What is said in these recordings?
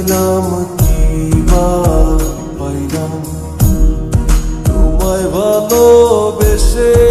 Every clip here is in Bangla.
পাইলাম কি বা পাইলাম? তোমায় ভালোবেসে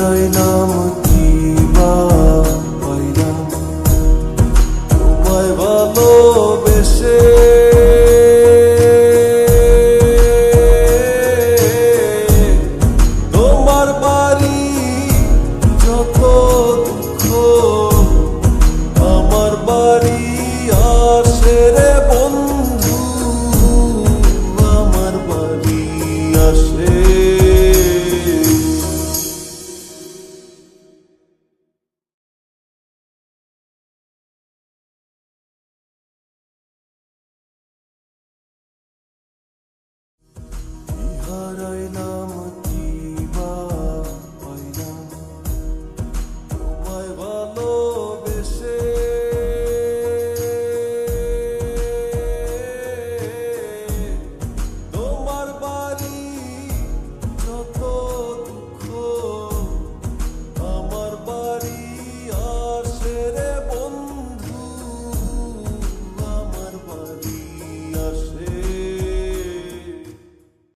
রইল